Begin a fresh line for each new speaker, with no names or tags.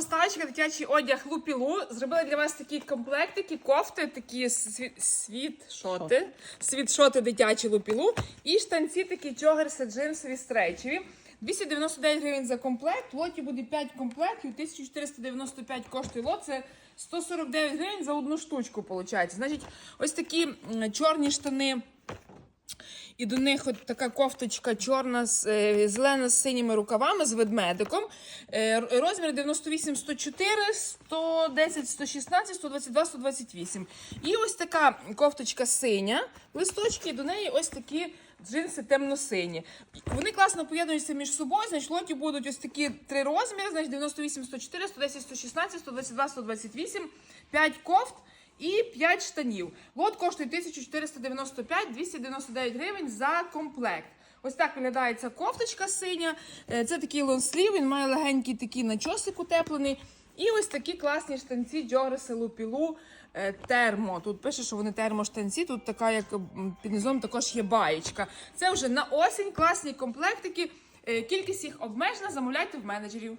поставочка дитячий одяг Лупілу. Зробила для вас такі комплектики, кофти, такі сві- світшоти, світшоти дитячі Лупілу. І штанці такі джогерси джинсові стрейчеві. 299 гривень за комплект. В лоті буде 5 комплектів, 1495 коштує лот. Це 149 гривень за одну штучку, виходить. Значить, ось такі м, чорні штани. І до них от така кофточка чорна, з, е, зелена з синіми рукавами, з ведмедиком. Е, розмір 98, 104, 110, 116, 122, 128. І ось така кофточка синя, листочки, і до неї ось такі джинси темно-сині. Вони класно поєднуються між собою. Значить, лоті будуть ось такі три розміри: значить 98, 104, 110, 116, 122, 128, 5 кофт. І 5 штанів. Лот коштує 1495, 299 гривень за комплект. Ось так виглядає ця кофточка синя. Е, Це такий лонслів, він має легенький такий начосик утеплений. І ось такі класні штанці Джогреси Лупілу е, термо. Тут пише, що вони термоштанці. Тут така, як під низом також є баєчка. Це вже на осінь класні комплектики. Е, Кількість їх обмежена, замовляйте в менеджерів.